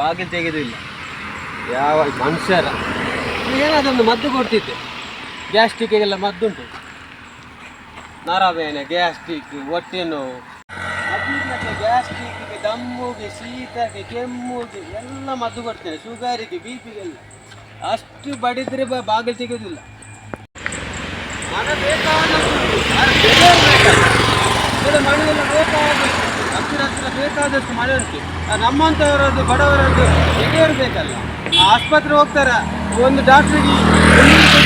ಬಾಗಿಲು ತೆಗೆದಿಲ್ಲ ಯಾವ ಮನುಷ್ಯರ. ಏನಾದೊಂದು ಮದ್ದು ಕೊಡ್ತಿದ್ದೆ. ಗ್ಯಾಸ್ಟಿಕ್ಗೆಲ್ಲ ಮದ್ದುಂಟು. ನರವೇನೆ ಗ್ಯಾಸ್ಟ್ರಿಕ್, ಹೊಟ್ಟೆ ನೋವು. ಗ್ಯಾಸ್ಟ್ರಿಕ್ಗೆ ದಮ್ಮುಗೆ, ಶೀತಗೆ, ಕೆಮ್ಮುಗೆ ಎಲ್ಲ ಮದ್ದು ಕೊಡ್ತೇನೆ. ಶುಗರಿಗೆ ಬಿ ಪಿಗೆಲ್ಲ ಅಷ್ಟು ಬಡಿದ್ರೆ ಬಾಗಿಲು ತೆಗೆಯೋದಿಲ್ಲ ಮನೆ ಬೇಕಾದ ಮನೆಯೆಲ್ಲ ಬೇಕಾದಷ್ಟು ಹತ್ತಿರ ಹತ್ತಿರ ಬೇಕಾದಷ್ಟು ಮನೆ ಉಂಟು ನಮ್ಮಂಥವರದ್ದು ಬಡವರದ್ದು ತೆಗೆಯೋರು ಬೇಕಲ್ಲ. ಆಸ್ಪತ್ರೆ ಹೋಗ್ತಾರ? ಒಂದು ಡಾಕ್ಟ್ರಿಗೆ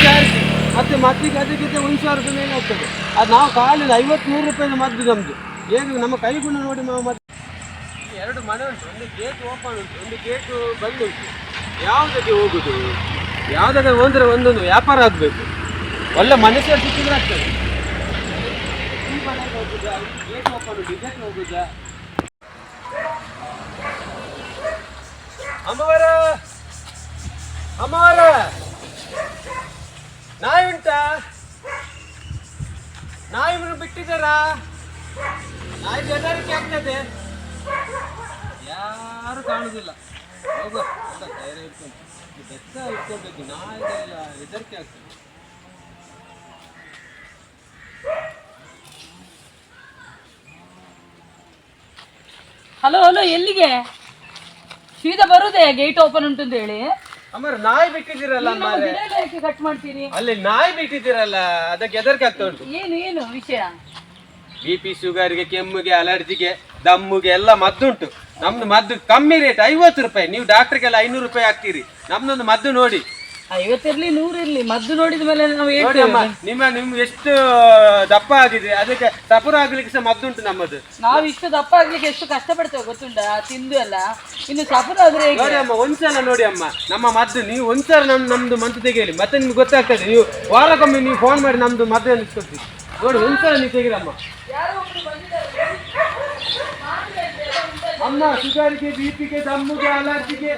ಚಾರ್ಜ್ ಮತ್ತೆ ಮದ್ದಿಗೆ ಅದಕ್ಕಿಂತ ಒಂದು ಸಾವಿರ ರೂಪಾಯಿ ಮೇಲೆ ಹೋಗ್ತದೆ ಅದು ನಾವು ಕಾಲಿಗೆ ಐವತ್ತು ನೂರು ರೂಪಾಯಿನ ಮದ್ದು ನಮ್ಮದು ಹೇಗೆ ನಮ್ಮ ಕೈಗುಣ ನೋಡಿ ನಾವು ಮದ್ದು ಎರಡು ಮನೆ ಉಂಟು ಒಂದು ಗೇಟ್ ಓಪನ್ ಉಂಟು, ಒಂದು ಗೇಟು ಬಂದ್ ಉಂಟು ಯಾವುದಕ್ಕೆ ಹೋಗುದು? ಯಾವುದಕ್ಕೆ ಹೋದ್ರೆ ಒಂದೊಂದು ವ್ಯಾಪಾರ ಆಗಬೇಕು. ಒಳ್ಳೆ ಮನುಷ್ಯರು ಸಿಕ್ಕಿದ್ರೆ ಆಗ್ತದೆ. ಈ ಮನೆಗೆ ಗೇಟ್ ಓಪನ್ ಉಂಟು, ಇದಕ್ಕೆ ಹೋಗುದಾ? ಅಮ್ಮವರ! ಅಮ್ಮವರ! ನಾಯಿ ಉಂಟಾ? ನಾಯಿ ಬಿಟ್ಟಿದ್ದಾರಾ? ನಾಯಿ ಬೆದರಿಕೆ ಆಗ್ತದೆ. ಯಾರು ಕಾಣುದಿಲ್ಲ. ಹೋಗುವ ಅಂತ ಧೈರ್ಯ ಇಟ್ಕೊಂಡು. ಬೆತ್ತ ಇಟ್ಕೊಳ್ಬೇಕು ನಾಯಿಗೆಲ್ಲ ಹೆದರಿಕೆ ಆಗ್ತದೆ. ಹಲೋ ಹಲೋ ಎಲ್ಲಿಗೆ? ಸೀದಾ ಬರುದೇ ಗೇಟ್ ಓಪನ್ ಉಂಟು ಅಂತ ಹೇಳಿ. ಅಮ್ಮರ ನಾಯಿ ಬಿಟ್ಟಿದ್ದೀರಲ್ಲ ಕಟ್ ಮಾಡ್ತೀರಿ ಅಲ್ಲಿ ನಾಯಿ ಬಿಟ್ಟಿದ್ದೀರಲ್ಲ ಅದಕ್ಕೆ ಎದರ್ಕೆ ಆಗ್ತಾ ಉಂಟು. ಏನು ಏನು ವಿಷಯ? ಬಿ ಪಿ ಶುಗರ್ಗೆ ಕೆಮ್ಮಿಗೆ ಅಲರ್ಜಿಗೆ ದಮ್ಮುಗೆ ಎಲ್ಲ ಮದ್ದುಂಟು ನಮ್ದು ಮದ್ದು ಕಮ್ಮಿ ರೇಟ್ ಐವತ್ತು ರೂಪಾಯಿ. ನೀವು ಡಾಕ್ಟ್ರಿಗೆಲ್ಲ ಐನೂರು ರೂಪಾಯಿ ಹಾಕ್ತೀರಿ. ನಮ್ದೊಂದು ಮದ್ದು ನೋಡಿ. ಐವತ್ತಿರ್ಲಿ ನೂರಿರ್ಲಿ ಮದ್ದು ನೋಡಿದ ಮೇಲೆ ನಾವು ನೋಡಿ ಹೇಳ್ತೇವೆ ಅಮ್ಮ ನಿಮ್ಮ ನಿಮ್ಗೆ ಎಷ್ಟು ದಪ್ಪ ಆಗಿದೆ ಅದಕ್ಕೆ ಸಪುರ ಆಗ್ಲಿಕ್ಕೆ ಸಹ ಮದ್ದುಂಟು ನಮ್ಮದು. ನಾವು ಇಷ್ಟು ದಪ್ಪ ಆಗ್ಲಿಕ್ಕೆ ಎಷ್ಟು ಕಷ್ಟಪಡ್ತೇವೆ ಗೊತ್ತುಂಟಾ? ತಿಂದು ಅಲ್ಲ ಇನ್ನು ಸಪುರ ಆದ್ರೆ ಹೇಗೆ? ನೋಡಿ ಅಮ್ಮ ಒಂದ್ಸಲ ನೋಡಿ ಅಮ್ಮ ನಮ್ಮ ಮದ್ದು. ನೀವು ಒಂದ್ಸಲ ನಮ್ ನಮ್ದು ಮದ್ದು ತೆಗೆಯಲಿ. ಮತ್ತೆ ನಿಮ್ಗೆ ಗೊತ್ತಾಗ್ತದೆ ನೀವು ವಾರಕ್ಕೊಮ್ಮೆ ನೀವು ಫೋನ್ ಮಾಡಿ ನಮ್ದು ಮದ್ದು ಇಸ್ಕೊಳ್ತೀವಿ ನೋಡಿ ಒಂದ್ಸಲ ನೀವು ತೆಗಿರಮ್ಮ. ಅಮ್ಮ ಶುಗರ್ಗೆ ಬಿ ಪಿಗೆ ದಮ್ಮುಗೆ ಅಲರ್ಜಿಗೆ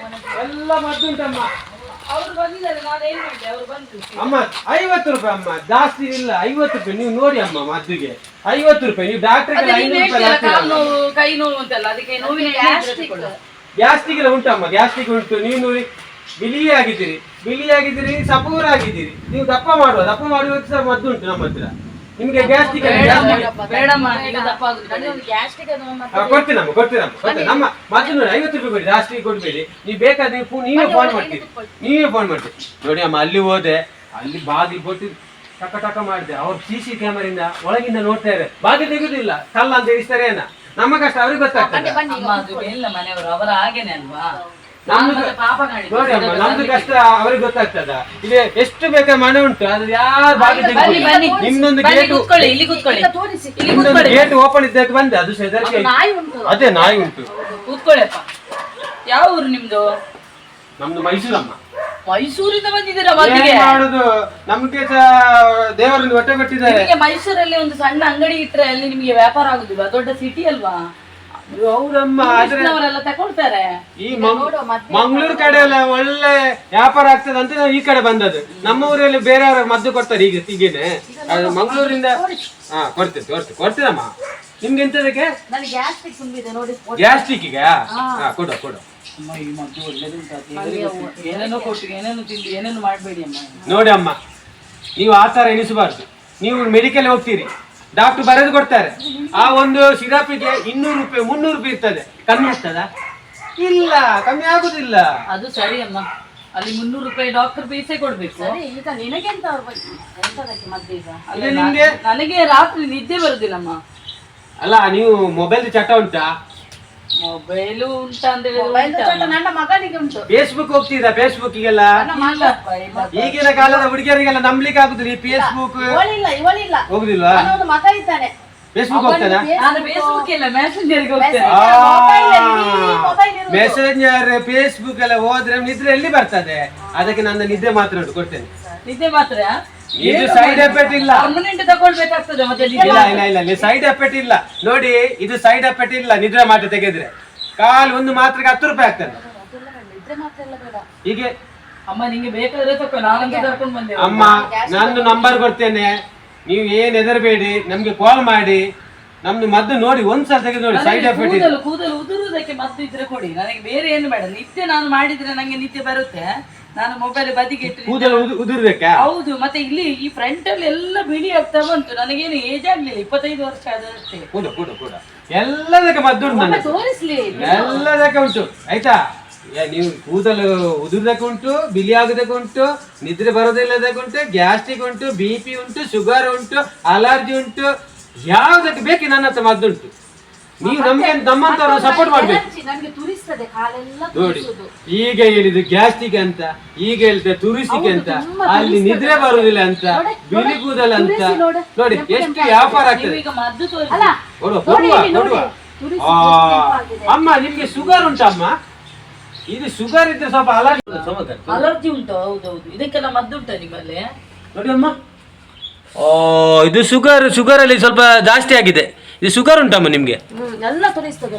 ಎಲ್ಲ ಮದ್ದುಂಟಮ್ಮ ಅಮ್ಮ ಐವತ್ತು ರೂಪಾಯಿ ಅಮ್ಮ ಜಾಸ್ತಿ ಇಲ್ಲ ಐವತ್ತು ರೂಪಾಯಿ. ನೀವು ನೋಡಿ ಅಮ್ಮ ಮದ್ದುಗೆ. ಐವತ್ತು ರೂಪಾಯಿ. ನೀವು ಡಾಕ್ಟರ್ ಕೈ ನೋವು ಅಂತೆಲ್ಲ ಅದಕ್ಕೆ ನೋವಿನ. ಗ್ಯಾಸ್ಟಿಕ್ ಎಲ್ಲ ಉಂಟಮ್ಮ ಗ್ಯಾಸ್ಟಿಕ್ ಉಂಟು ನೀವು ನೋಡಿ ಬಿಳಿ ಆಗಿದ್ದೀರಿ ಬಿಳಿ ಆಗಿದ್ದೀರಿ ಸಪೂರ ಆಗಿದ್ದೀರಿ ನೀವು ದಪ್ಪ ಮಾಡುವ ದಪ್ಪ ಮಾಡುವ ಸಹ ಮದ್ದು ಉಂಟು ನಮ್ಮ ಹತ್ರ. ನಿಮ್ಗೆ ಗ್ಯಾಸ್ಟಿಕ್ ಬೇಡಮ್ಮ, ಬೇಡಮ್ಮ ಈಗ ಕೊಡ್ತೀನಮ್ಮ ಕೊಡ್ತೀನಮ್ಮ ಕೊಡ್ತೀನಿ ನಮ್ಮ ಮತ್ತೊಂದು ನೋಡಿ ಐವತ್ತು ರೂಪಾಯಿ ಕೊಡಿ ಜಾಸ್ತಿ ಕೊಡ್ಬೇಡಿ. ನೀವು ಬೇಕಾದ್ರೆ ನೀವು ಫೋನ್ ನೀವೇ ಫೋನ್ ಮಾಡ್ತೀರಿ. ನೀವೇ ಫೋನ್ ಮಾಡ್ತೀವಿ ನೋಡಿ ಅಮ್ಮ ಅಲ್ಲಿ ಹೋದೆ ಅಲ್ಲಿ ಬಾಗಿ ಕೊಟ್ಟು ಟಕ ಟಕ ಮಾಡಿದೆ. ಅವ್ರು ಸಿ ಸಿ ಕ್ಯಾಮರಿಂದ ಒಳಗಿಂದ ನೋಡ್ತಾ ಇದ್ದಾರೆ. ಬಾಗಿ ತೆಗುದಿಲ್ಲ. ಕಲ್ಲ ಅಂತ ಇರಿಸ್ತಾರೆ ಏನ? ನಮ್ಮ ಕಷ್ಟ ಅವ್ರಿಗೆ ಗೊತ್ತಾಗ್ತದೆ? ಅವರ ಹಾಗೇನೆ ಅಲ್ವಾ? ನಮ್ದು ಕಷ್ಟ ಅವ್ರಿಗೆ ಗೊತ್ತಾಗ್ತದ. ಇಲ್ಲಿ ಎಷ್ಟು ಬೇಕಾದ ಮನೆ ಉಂಟು ಅದು ಯಾರು ನಿಮ್ದೊಂದು ಗೇಟ್ ಕೂತ್ಕೊಳ್ಳಿ ಇಲ್ಲಿ ಕೂತ್ಕೊಳ್ಳಿ. ಇಲ್ಲಿ ಕೂತ್ಕೊಳ್ಳಿ. ಗೇಟ್ ಓಪನ್ ಇದ್ದಕ್ಕೆ ಬಂದೆ ಅದು ಆಯ್ತು. ಅದೇ ನಾಯಿ ಉಂಟು. ಕೂತ್ಕೊಳ್ಳಪ್ಪ. ಯಾವ ಊರು ನಿಮ್ದು? ನಮ್ದು ಮೈಸೂರಮ್ಮ. ಮೈಸೂರಿಂದ ಬಂದಿದ್ದೀರಾ ಮಾಡುದು? ನಮ್ಗೆ ದೇವರಲ್ಲಿ ಹೊಟ್ಟೆ ಕೊಟ್ಟಿದ್ದಾರೆ. ನಿಮಗೆ ಮೈಸೂರಲ್ಲಿ ಒಂದು ಸಣ್ಣ ಅಂಗಡಿ ಇಟ್ರೆ ಅಲ್ಲಿ ನಿಮಗೆ ವ್ಯಾಪಾರ ಆಗುದಿಲ್ವಾ? ದೊಡ್ಡ ಸಿಟಿ ಅಲ್ವಾ? ಹೌದಮ್ಮ ಆದ್ರೆ ಅವರೆಲ್ಲ ತಗೊಳ್ತಾರೆ. ಈ ಮಂಗಳೂರು ಕಡೆ ಎಲ್ಲ ಒಳ್ಳೆ ವ್ಯಾಪಾರ ಆಗ್ತದೆ ಅಂತ ನಾವು ಈ ಕಡೆ ಬಂದದ್ದು. ನಮ್ಮ ಊರಲ್ಲಿ ಬೇರೆಯವ್ರ ಮದ್ದು ಕೊಡ್ತಾರೆ ಈಗ ಈಗೇನೆ. ಅದು ಮಂಗಳೂರಿಂದ ಹಾ ಕೊಡ್ತೇವೆ ಕೊಡ್ತೇವೆ ಕೊಡ್ತೀರಮ್ಮ ನಿಮ್ಗೆ ಎಂತದಕ್ಕೆ? ನನಗೆ ಗ್ಯಾಸ್ಟ್ರಿಕ್ ತುಂಬಿದೆ ನೋಡಿ ಗ್ಯಾಸ್ಟ್ರಿಕ್ ಈಗ ಹಾ. ಕೊಡು ಕೊಡು. ಅಮ್ಮ ಈ ಮದ್ದು ಒಳ್ಳೇದುಂಟು ಏನೇನೋ ಕೊಟ್ಟು ಏನೇನೋ ತಿಂದು ಏನೇನು ಮಾಡಬೇಡಿ ಅಮ್ಮ. ನೋಡಿ ಅಮ್ಮ ನೀವು ಆ ಥರ ಎಣಿಸಬಾರ್ದು. ನೀವು ಮೆಡಿಕಲ್ ಹೋಗ್ತೀರಿ. ಡಾಕ್ಟರ್ ಬರೆದು ಕೊಡ್ತಾರೆ. ಆ ಒಂದು ಸಿರಪಿಗೆ ಇನ್ನೂರು ರೂಪಾಯಿ ಮುನ್ನೂರು ರೂಪಾಯಿ ಇರ್ತದೆ. ಕಮ್ಮಿ ಆಗ್ತದ? ಇಲ್ಲ ಕಮ್ಮಿ ಆಗುದಿಲ್ಲ. ಅದು ಸರಿ ಅಮ್ಮ. ಅಲ್ಲಿ ಮುನ್ನೂರು ರೂಪಾಯಿ ಡಾಕ್ಟರ್ ಪೀಸೇ ಕೊಡ್ಬೇಕು. ಸರಿ ಈಗ ನಿನಗೆಂತ ಅವ್ರ ಬಗ್ಗೆ? ಎಂತದಕ್ಕೆ ಈಗ? ಅಲ್ಲ, ನಿಮಗೆ ನಾ- ನನಗೆ ರಾತ್ರಿ ನಿದ್ದೆ ಬರುದಿಲ್ಲಮ್ಮ. ಅಲ್ಲ ನೀವು ಮೊಬೈಲ್ ಚಟ ಉಂಟಾ? ಮೊಬೈಲು ಉಂಟಾ ಅಂತ ನನ್ನ ಮಗನಿಗೆ ಉಂಟು. ಫೇಸ್ಬುಕ್ ಹೋಗ್ತೀರಾ ಫೇಸ್ಬುಕ್ ಗೆಲ್ಲ ಈಗಿನ ಕಾಲದ ಹುಡುಗಿಯರಿಗೆಲ್ಲ ನಂಬ್ಲಿಕ್ಕೆ ಆಗುದಿಲ್ಲ ಈ ಫೇಸ್ಬುಕ್ ಇವಳಿಲ್ಲ ಇವಳಿಲ್ಲ. ಹೋಗುದಿಲ್ವಾ? ಒಂದು ಮಗ ಇದ್ದಾನೆ. ಫೇಸ್ಬುಕ್ ಹೋಗ್ತಾನೆ? ನಾನು ಫೇಸ್ಬುಕ್ ಇಲ್ಲ ಮೆಸೆಂಜರ್ ಮೆಸೆಂಜರ್ ಮೆಸೇಂಜರ್ ಫೇಸ್ಬುಕ್ ಎಲ್ಲ ಹೋದ್ರೆ ನಿದ್ರೆ ಎಲ್ಲಿ ಬರ್ತದೆ? ಅದಕ್ಕೆ ನನ್ನ ನಿದ್ದೆ ಮಾತ್ರ ಉಂಟು ಕೊಡ್ತೇನೆ. ನಿದ್ದೆ ಮಾತ್ರ? ಇದು ಸೈಡ್ ಎಫೆಕ್ಟ್ ಇಲ್ಲ. ಪರ್ಮನೆಂಟ್ ತಗೊಳ್ಬೇಕಾಗ್ತದೆ ಮತ್ತೆ ಇಲ್ಲ ಇಲ್ಲ ಇಲ್ಲ ಇಲ್ಲ ಸೈಡ್ ಎಫೆಕ್ಟ್ ಇಲ್ಲ. ನೋಡಿ ಇದು ಸೈಡ್ ಎಫೆಕ್ಟ್ ಇಲ್ಲ ನಿದ್ರೆ ಮಾತ್ರ ತೆಗೆದ್ರೆ. ಕಾಲ್ ಒಂದು ಮಾತ್ರಕ್ಕೆ ಹತ್ತು ರೂಪಾಯಿ ಆಗ್ತದೆ. ಹೀಗೆ. ಅಮ್ಮ ನಿಂಗೆ ಬೇಕಾದ್ರೆ ಕರ್ಕೊಂಡು ಬಂದೆ. ಅಮ್ಮ ನಂದು ನಂಬರ್ ಕೊಡ್ತೇನೆ. ನೀವು ಏನ್ ಹೆದರ್ಬೇಡಿ ನಮ್ಗೆ ಕಾಲ್ ಮಾಡಿ. ನಮ್ದು ಮದ್ದು ನೋಡಿ ಒಂದ್ಸಲ ತೆಗೆದು ನೋಡಿ ಸೈಡ್ ಎಫೆಕ್ಟ್ ಇದೆ. ಕೂದಲು ಕೂದಲು ಉದುರುವುದಕ್ಕೆ ಮದ್ದು ಇದ್ರೆ ಕೊಡಿ. ನನಗೆ ಬೇರೆ ಏನು ಬೇಡ. ನಿತ್ಯ ನಾನು ಮಾಡಿದ್ರೆ ನಂಗೆ ನಿತ್ಯ ಬರುತ್ತೆ. ನಾನು ಮೊಬೈಲ್ ಬದಿಗೆ ಕೂದಲು ಉದು- ಉದುರ್ಬೇಕಾ? ಹೌದು ಮತ್ತೆ ಇಲ್ಲಿ ಈ ಫ್ರಂಟ್ ಅಲ್ಲಿ ಎಲ್ಲ ಬಿಳಿ ಆಗ್ತಾ ಬಂತು. ನನಗೇನು ಏಜ್ ಆಗ್ಲಿಲ್ಲ ಇಪ್ಪತ್ತೈದು ವರ್ಷ ಆದಷ್ಟೇ. ಕೂಡ ಕೂಡ ಕೂಡ. ಎಲ್ಲದಕ್ಕೆ ಮದ್ದು ಉಂಟು ತೋರಿಸ್ಲಿ. ಎಲ್ಲದಕ್ಕೆ ಉಂಟು. ಆಯ್ತಾ? ನೀವು ಕೂದಲು ಉದುರ್ದಕ್ಕೆ ಉಂಟು ಬಿಳಿ ಆಗೋದಕ್ಕೆ ಉಂಟು ನಿದ್ರೆ ಬರೋದಿಲ್ಲದಕ್ಕೆ ಉಂಟು ಗ್ಯಾಸ್ಟ್ರಿಕ್ ಉಂಟು ಬಿ ಪಿ ಉಂಟು ಶುಗರ್ ಉಂಟು ಅಲರ್ಜಿ ಉಂಟು ಯಾವ್ದಕ್ಕೆ ಬೇಕು ನನ್ನ ಹತ್ರ ಮದ್ದು ಉಂಟು. ನೀವು ನಮ್ಗೆ ನಮ್ಮಂತರ ಸಪೋರ್ಟ್ ಮಾಡ್ಬೇಕು. ನನಗೆ ತುರಿಸ್ತದೆ ಕಾಲೆಲ್ಲ ನೋಡಿ ತುರಿಸುದು. ಈಗ ಹೇಳಿದ್ದು ಗ್ಯಾಸ್ಟಿಕ್ ಅಂತ ಈಗ ಹೇಳ್ತಾರೆ ತುರಿಸಿಕೆ ಅಂತ ತುಂಬಾ ಅಲ್ಲಿ ನಿದ್ರೆ ಬರುದಿಲ್ಲ ಅಂತ ಬಿಳಿ ಕೂದಲ್ ಅಂತ. ತುರಿಸಿ ನೋಡು. ನೋಡಿ ಎಷ್ಟು ವ್ಯಾಪಾರ ಆಗ್ತದೆ. ನೀವೀಗ ಮದ್ದು ತೋರಿಸಿ. ಅಲ್ಲ ಕೊಡುವ ನೋಡಿ ಕೊಡುವ ಇಲ್ಲಿ ನೋಡಿ. ಕೊಡುವ. ತುರಿಸಿ ಆ, ಕೆಂಪಾಗಿದೆ. ಅಮ್ಮ ನಿಮ್ಗೆ ಶುಗರ್ ಉಂಟಮ್ಮ ಇದು ಶುಗರ್ ಇದ್ರೆ ಸ್ವಲ್ಪ ಅಲರ್ಜಿ ಅಲರ್ಜಿ ಉಂಟು ಹೌದೌದು. ಇದಕ್ಕೆಲ್ಲ ಮದ್ದು ಉಂಟ ನಿಮ್ಮಲ್ಲಿ? ನೋಡಿ ಅಮ್ಮ. ಇದು ಶುಗರ್ ಶುಗರ್ ಅಲ್ಲಿ ಸ್ವಲ್ಪ ಜಾಸ್ತಿ ಆಗಿದೆ. ಇದು ಶುಗರ್ ಉಂಟಮ್ಮ ನಿಮ್ಗೆ? ಹ್ಮ್, ಎಲ್ಲ ತುರಿಸ್ತದೆ.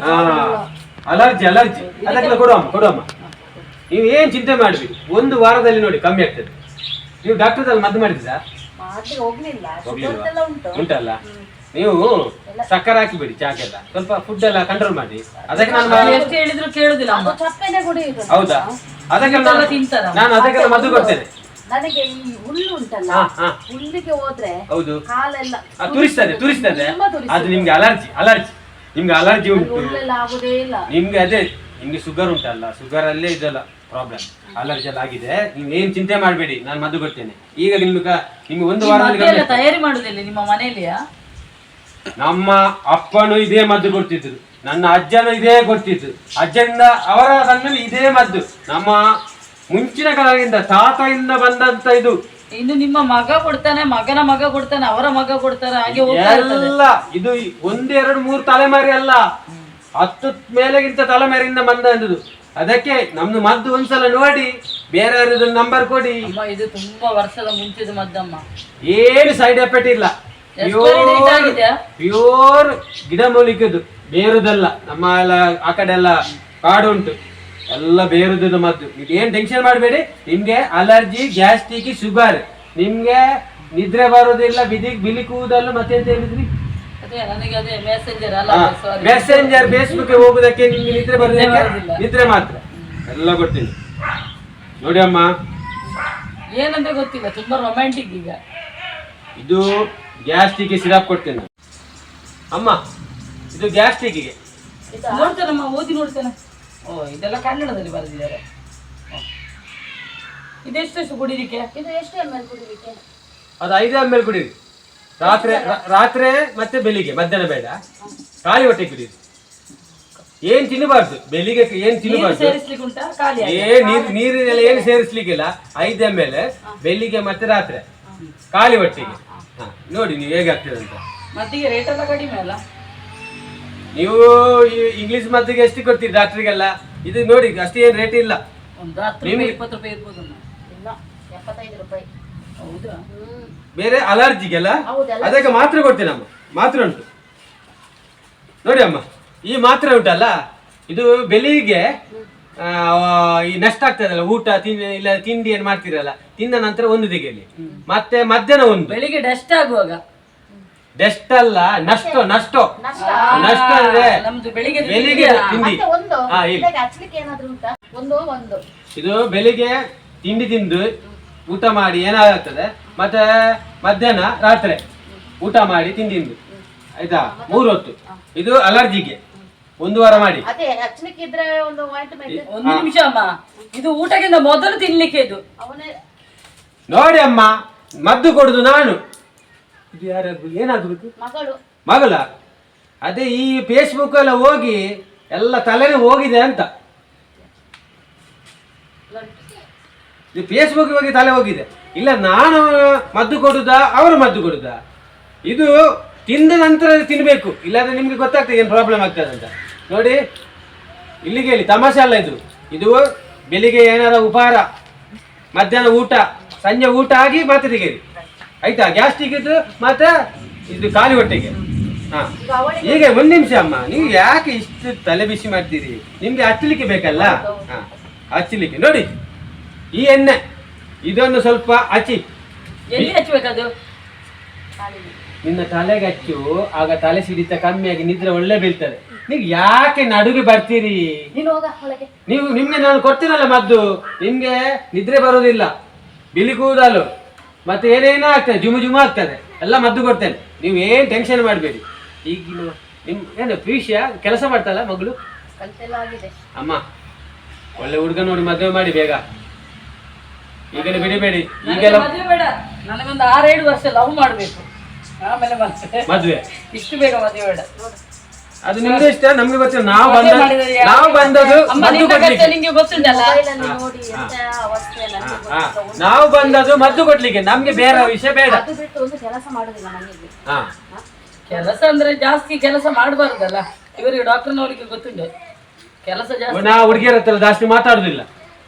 ಅಲರ್ಜಿ ಅಲರ್ಜಿ ಅದಕ್ಕೆಲ್ಲ ಕೊಡುವಮ್ಮ ಕೊಡುವಮ್ಮ ನೀವು ಏನ್ ಚಿಂತೆ ಮಾಡ್ಬೇಡಿ ಒಂದು ವಾರದಲ್ಲಿ ನೋಡಿ ಕಮ್ಮಿ ಆಗ್ತದೆ. ನೀವು ಡಾಕ್ಟರ್ ಮದ್ದು ಮಾಡಿದ್ರಾ? ಉಂಟಲ್ಲ? ನೀವು ಸಕ್ಕರೆ ಹಾಕಿಬಿಡಿ ಚಾಕೆಲ್ಲ. ಸ್ವಲ್ಪ ಫುಡ್ ಎಲ್ಲ ಕಂಟ್ರೋಲ್ ಮಾಡಿ. ಅದಕ್ಕೆ ನಾನು ಹೌದಾ? ಅದಕ್ಕೆಲ್ಲ? ನಾನು ಅದಕ್ಕೆಲ್ಲ ಮದ್ದು ಕೊಡ್ತೇನೆ. ನನಗೆ ಈ ಹುಲ್ಲು ಉಂಟಲ್ಲ ಹಾ ಹಾ. ಹುಲ್ಲಿಗೆ ಹೋದ್ರೆ ಹೌದು. ಕಾಲೆಲ್ಲ ಆ, ತುರಿಸ್ತದೆ ತುರಿಸ್ತದೆ. ತುಂಬಾ ಅದು ನಿಮ್ಗೆ ಅಲರ್ಜಿ ಅಲರ್ಜಿ ನಿಮ್ಗೆ ಅಲರ್ಜಿ ಉಂಟು. ಹುಲ್ಲೆಲ್ಲ ಆಗುದೇ ಇಲ್ಲ. ನಿಮ್ಗೆ ಅದೇ ನಿಮ್ಗೆ ಶುಗರ್ ಉಂಟಲ್ಲ. ಶುಗರ್ ಅಲ್ಲೇ ಇದೆಲ್ಲ ಪ್ರಾಬ್ಲಮ್ ಅಲರ್ಜಿ ಎಲ್ಲ ಆಗಿದೆ. ನೀವು ಏನ್ ಚಿಂತೆ ಮಾಡಬೇಡಿ ನಾನು ಮದ್ದು ಕೊಡ್ತೇನೆ. ಈಗ ನಿಮ್ಗೆ ನಿಮ್ಗೆ ಒಂದು ವಾರ ವಾರದಲ್ಲಿ ತಯಾರಿ ಮಾಡುದಿಲ್ಲ ನಿಮ್ಮ ಮನೆಯಲ್ಲಿಯಾ? ನಮ್ಮ ಅಪ್ಪನು ಇದೇ ಮದ್ದು ಕೊಡ್ತಿದ್ರು. ನನ್ನ ಅಜ್ಜನು ಇದೇ ಕೊಡ್ತಿದ್ರು. ಅಜ್ಜನಿಂದ ಅವರ ಸಣ್ಣಲ್ಲಿ ಇದೇ ಮದ್ದು. ನಮ್ಮ ಮುಂಚಿನ ಕಾಲದಿಂದ ತಾತಯಿಂದ ಬಂದಂತ ಇದು. ಇನ್ನು ನಿಮ್ಮ ಮಗ ಕೊಡ್ತಾನೆ ಮಗನ ಮಗ ಕೊಡ್ತಾನೆ ಅವರ ಮಗ ಕೊಡ್ತಾನೆ ಹಾಗೆ ಹೋಗ್ತಾ ಇರ್ತದೆ. ಎಲ್ಲ ಇದು ಒಂದೆರಡು ಮೂರು ತಲೆಮಾರಿ ಅಲ್ಲ. ಹತ್ತು ಮೇಲೆಗಿಂತ ತಲೆಮಾರಿಯಿಂದ ಬಂದದ್ದು ಅದಕ್ಕೆ ನಮ್ದು ಮದ್ದು ಒಂದ್ಸಲ ನೋಡಿ ಬೇರೆ ನಂಬರ್ ಕೊಡಿ. ಅಮ್ಮ ಇದು ತುಂಬಾ ವರ್ಷದ ಮುಂಚಿದ ಮದ್ದಮ್ಮ. ಏನು ಸೈಡ್ ಎಫೆಕ್ಟ್ ಇಲ್ಲ. Expiry date ಆಗಿದೆಯಾ? ಪ್ಯೂರ್ ಗಿಡಮೂಲಿಕೆದು ಬೇರುದಲ್ಲ ನಮ್ಮ ಎಲ್ಲ ಆ ಕಡೆ ಎಲ್ಲ ಕಾಡು ಉಂಟು ಎಲ್ಲ ಬೇರೆ ಮದ್ದು. ಇದು ಏನ್ ಟೆನ್ಷನ್ ಮಾಡಬೇಡಿ. ನಿಮ್ಗೆ ಅಲರ್ಜಿ ಗ್ಯಾಸ್ಟ್ರಿಕ್ ಶುಗರ್ ನಿಮ್ಗೆ ನಿದ್ರೆ ಬರೋದಿಲ್ಲ ಬಿದಿ ಬಿಲಿ ಕೂದಲು ಮತ್ತೆ ಎಂತ ಹೇಳಿದ್ರಿ? ಮೆಸೆಂಜರ್ ಫೇಸ್ಬುಕ್ ಹೋಗುದಕ್ಕೆ ನಿಮ್ಗೆ ನಿದ್ರೆ ಬರೋದಿಲ್ಲ. ನಿದ್ರೆ ಮಾತ್ರ. ಎಲ್ಲ ಕೊಡ್ತೀನಿ ನೋಡಿ ಅಮ್ಮ. ಏನಂತ ಗೊತ್ತಿಲ್ಲ ತುಂಬಾ ರೊಮ್ಯಾಂಟಿಕ್ ಈಗ. ಇದು ಗ್ಯಾಸ್ಟ್ರಿಕ್ಗೆ ಸಿರಪ್ ಕೊಡ್ತೇನೆ. ಅಮ್ಮ ಇದು ಗ್ಯಾಸ್ಟ್ರಿಕ್ಗೆ ನೋಡ್ತೇನಮ್ಮ ಓದಿ ನೋಡ್ತಾನೆ. ಓ ಇದೆಲ್ಲ ಕನ್ನಡದಲ್ಲಿ ಬರೆದಿದ್ದಾರೆ. ಇದೆಷ್ಟು ಕುಡಿಲಿಕ್ಕೆ? ಇದು ಎಷ್ಟು ಎಂ ಎಲ್ ಕುಡಿಲಿಕ್ಕೆ? ಅದು ಐದು ಎಂ ಎಲ್ ಕುಡೀರಿ. ರಾತ್ರಿ ರಾತ್ರಿ ಮತ್ತೆ ಬೆಳಿಗ್ಗೆ ಮಧ್ಯಾಹ್ನ ಬೇಡ. ಖಾಲಿ ಹೊಟ್ಟೆ ಕುಡೀರಿ. ಏನ್ ತಿನ್ನಬಾರ್ದು? ಬೆಳಿಗ್ಗೆ ಏನ್ ತಿನ್ನಬಾರ್ದು? ಏನ್ ಉಂಟಾ? ಖಾಲಿ ಆಗಿ? ಏ ನೀರ್ ನೀರಿನೆಲ್ಲ ಏನು ಸೇರಿಸ್ಲಿಕ್ಕಿಲ್ಲ. ಐದು ಎಂ ಎಲ್ ಬೆಳಿಗ್ಗೆ ಮತ್ತೆ ರಾತ್ರಿ. ಖಾಲಿ ಹೊಟ್ಟೆಗೆ. ನೋಡಿ ನೀವು ಹೇಗೆ ಆಗ್ತದೆ ಅಂತ. ಮದ್ದಿಗೆ ರೇಟ್ ಎಲ್ಲ ಕಡಿಮೆ ಅಲ್ಲ? ನೀವು ಈ ಇಂಗ್ಲಿಷ್ ಮದ್ದಿಗೆ ಎಷ್ಟು ಕೊಡ್ತೀರಿ ಡಾಕ್ಟ್ರಿಗೆಲ್ಲ ಇದು ನೋಡಿ ಅಷ್ಟೇ ಏನು ರೇಟ್ ಇಲ್ಲ. ಒಂದು ಹತ್ತು ರೂಪಾಯಿ ಇಪ್ಪತ್ತು ರೂಪಾಯಿ ಇರ್ಬೋದಮ್ಮ ಇಲ್ಲ ಎಪ್ಪತ್ತೈದು ರೂಪಾಯಿ. ಹೌದಾ? ಹ್ಮ್. ಬೇರೆ ಅಲರ್ಜಿಗೆಲ್ಲ ಹೌದಲ್ಲ ಅದಕ್ಕೆ ಮಾತ್ರ ಕೊಡ್ತೀನಿ ಅಮ್ಮ. ಮಾತ್ರೆ ಉಂಟು. ನೋಡಿ ಅಮ್ಮ ಈ ಮಾತ್ರೆ ಉಂಟಲ್ಲ ಇದು ಬೆಳಿಗ್ಗೆ ಆ, ಈ ನಷ್ಟ ಆಗ್ತದಲ್ಲ ಊಟ ತಿಂಡಿ ಇಲ್ಲ ತಿಂಡಿ ಏನು ಮಾಡ್ತೀರಲ್ಲ ತಿಂದ ನಂತರ ಒಂದು ತೆಗೆಯಲಿ. ಮತ್ತೆ ಮಧ್ಯಾಹ್ನ ಒಂದು. ಬೆಳಿಗ್ಗೆ ಡಸ್ಟ್ ಆಗುವಾಗ? ಡೆಸ್ಟ್ ಅಲ್ಲ ನಷ್ಟ. ನಷ್ಟ. ನಷ್ಟ ನಷ್ಟ ಅಂದ್ರೆ ನಮ್ದು ಬೆಳಿಗ್ಗೆ ಬೆಳಿಗ್ಗೆ ತಿಂಡಿ. ಮತ್ತೆ ಒಂದು ಹಾ ಹೇಳಿ. ಇದಕ್ಕೆ ಹಚ್ಲಿಕ್ಕೆ ಏನಾದ್ರು ಉಂಟಾ? ಒಂದು ಒಂದು. ಇದು ಬೆಳಿಗ್ಗೆ ತಿಂಡಿ ತಿಂದು ಊಟ ಮಾಡಿ ಏನಾಗ್ತದೆ? ಮತ್ತೆ ಮಧ್ಯಾಹ್ನ ರಾತ್ರಿ ಊಟ ಮಾಡಿ ತಿಂಡಿ ತಿಂದು. ಆಯ್ತಾ? ಮೂರು ಹೊತ್ತು. ಇದು ಅಲರ್ಜಿಗೆ. ಒಂದು ವಾರ ಮಾಡಿ. ಅದೇ ಹಚ್ಲಿಕ್ಕೆ ಇದ್ರೆ ಒಂದು ನಿಮಿಷ ಅಮ್ಮ. ಇದು ಊಟಕ್ಕಿಂತ ಮೊದಲು ತಿನ್ಲಿಕ್ಕೆ ಇದು. ಅವನೇ ನೋಡಿ ಅಮ್ಮ ಮದ್ದು ಕೊಡುದು ನಾನು. ಇದು ಏನಾಗ್ಬೇಕು ಮಗಳು. ಮಗಳ? ಅದೇ ಈ ಫೇಸ್ಬುಕ್ ಎಲ್ಲ ಹೋಗಿ ಎಲ್ಲ ತಲೆನೇ ಹೋಗಿದೆ ಅಂತ. ಈ ಫೇಸ್ಬುಕ್ ಹೋಗಿ ತಲೆ ಹೋಗಿದೆ. ಇಲ್ಲ ನಾನು ಮದ್ದು ಕೊಡುದ ಅವರು ಮದ್ದು ಕೊಡುದ? ಇದು ತಿಂದ ನಂತರ ತಿನ್ಬೇಕು. ಇಲ್ಲಾಂದ್ರೆ ನಿಮ್ಗೆ ಗೊತ್ತಾಗ್ತದೆ ಏನು ಪ್ರಾಬ್ಲಮ್ ಆಗ್ತದೆ ಅಂತ. ನೋಡಿ ಇಲ್ಲಿಗೆ ಹೇಳಿ ತಮಾಷೆ ಅಲ್ಲ ಇದು. ಇದು ಬೆಳಿಗ್ಗೆ ಏನಾರ ಉಪಹಾರ ಮಧ್ಯಾಹ್ನ ಊಟ ಸಂಜೆ ಊಟ ಆಗಿ ಮಾತ್ರ ತೆಗೀರಿ ಆಯ್ತಾ? ಗ್ಯಾಸ್ಟ್ರಿಕ್ ಇದು ಮತ್ತೆ ಇದು ಖಾಲಿ ಹೊಟ್ಟೆಗೆ. ಹಾ. ಈಗ ಒಂದ್ ನಿಮಿಷ ಅಮ್ಮ. ನೀವು ಯಾಕೆ ಇಷ್ಟು ತಲೆ ಬಿಸಿ ಮಾಡ್ತೀರಿ? ನಿಮ್ಗೆ ಹಚ್ಚಲಿಕ್ಕೆ ಬೇಕಲ್ಲ? ಹಾ. ಹಚ್ಚಲಿಕ್ಕೆ. ನೋಡಿ ಈ ಎಣ್ಣೆ. ಇದನ್ನು ಸ್ವಲ್ಪ ಹಚ್ಚಿ. ಎಲ್ಲಿ ಹಚ್ಬೇಕದು ಕಾಲಿಗೆ. ನಿನ್ನ ತಲೆಗೆ ಹಚ್ಚು. ಆಗ ತಲೆ ಸಿಡಿತ ಕಮ್ಮಿಯಾಗಿ ನಿದ್ರೆ ಒಳ್ಳೆ ಬೀಳ್ತದೆ. ನೀವು ಯಾಕೆ ನಡುಗೆ ಬರ್ತೀರಿ? ನೀವು ನಿಮ್ಗೆ ನಾನು ಕೊಡ್ತೀನಲ್ಲ ಮದ್ದು. ನಿಮ್ಗೆ ನಿದ್ರೆ ಬರೋದಿಲ್ಲ. ಬಿಳಿ ಕೂದಲು ಮತ್ತೆ ಏನೇನೋ ಆಗ್ತದೆ ಜುಮು ಜುಮು ಆಗ್ತದೆ. ಎಲ್ಲ ಮದ್ದು ಕೊಡ್ತೇನೆ. ನೀವು ಏನು ಟೆನ್ಷನ್ ಮಾಡಬೇಡಿ. ಈಗ ನಿಮ್ ಏನು ಪ್ರೀಶಿಯ ಕೆಲಸ ಮಾಡ್ತಲ್ಲ ಮಗಳು? ಕಲ್ತೆಲ್ಲ ಆಗಿದೆ. ಅಮ್ಮ ಒಳ್ಳೆ ಹುಡುಗ ನೋಡಿ ಮದುವೆ ಮಾಡಿ ಬೇಗ. ಈಗಲೇ ಬಿಡಿಬೇಡಿ. ಈಗೆಲ್ಲ ಮದುವೆ ಬೇಡ. ನನಗೊಂದು ಆರೇಳು ವರ್ಷ ಲವ್ ಮಾಡಬೇಕು. ಆಮೇಲೆ ಮದುವೆ. ಇಷ್ಟು ಬೇಗ ಮದುವೆ ಬೇಡ. ಅದು ನಿಮ್ಗೆ ಇಷ್ಟ? ನಮ್ಗೆ ಗೊತ್ತಿಲ್ಲ. ನಾವು ಬಂದ ನಾವು ಬಂದದ್ದು ಮದ್ದು ಕೊಡ್ಲಿಕ್ಕೆ. ನಾವು ಬಂದದ್ದು ಮದ್ದು ಕೊಡ್ಲಿಕ್ಕೆ. ನಮ್ಗೆ ಬೇರೆ ವಿಷಯ ಬೇಡ. ಅದು ಬಿಟ್ಟು ಒಂದು ಕೆಲಸ ಮಾಡುದಿಲ್ಲ ಕೆಲಸ ಅಂದ್ರೆ ಜಾಸ್ತಿ ಕೆಲಸ ಮಾಡಬಾರ್ದಲ್ಲ? ಇವರಿಗೆ ಡಾಕ್ಟರ್ನವರಿಗೆ ಗೊತ್ತುಂಟು. ಕೆಲಸ ಜಾಸ್ತಿ ನಾವು ಹುಡುಗಿಯರ ಹತ್ರ ಜಾಸ್ತಿ ಮಾತಾಡುದಿಲ್ಲ.